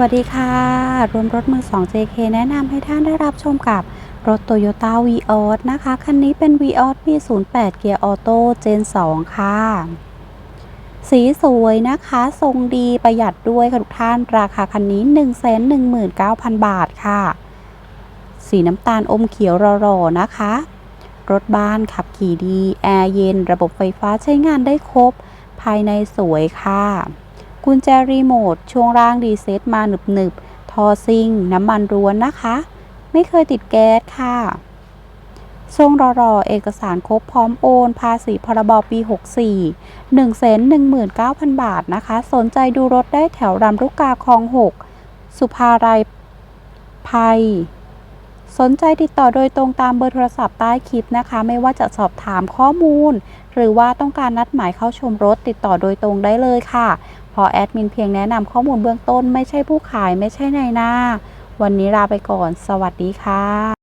สวัสดีค่ะ รวมรถมือ 2 JK แนะนำให้ท่านได้รับชมกับรถ Toyota v ีออนะคะ คันนี้เป็น v ีออปี08 เกียร์ออโต้เจน2ค่ะ สีสวยนะคะ ทรงดีประหยัดด้วยค่ะทุกท่าน ราคาคันนี้ 119,000 บาทค่ะ สีน้ำตาลอมเขียวรอๆนะคะ รถบ้านขับขี่ดี แอร์เย็น ระบบไฟฟ้าใช้งานได้ครบ ภายในสวยค่ะ กุญแจรีโมทช่วงล่างดีเซ็ตมาหนึบหนึบทอซิงน้ำมันร้วนนะคะ ไม่เคยติดแก๊สค่ะทรงรอๆเอกสารครบพร้อมโอน ภาษีพรบปี 64 119,000 บาทนะคะ สนใจดูรถได้แถวรำลูกกาคลอง 6 สุภาลัยภัย สนใจติดต่อโดยตรงตามเบอร์โทรศัพท์ใต้คลิปนะคะ ไม่ว่าจะสอบถามข้อมูล หรือว่าต้องการนัดหมายเข้าชมรถติดต่อโดยตรงได้เลยค่ะ อแอดมินเพียงแนะนำข้อมูลเบื้องต้นไม่ใช่ผู้ขายไม่ใช่ในหน้า วันนี้ลาไปก่อน สวัสดีค่ะ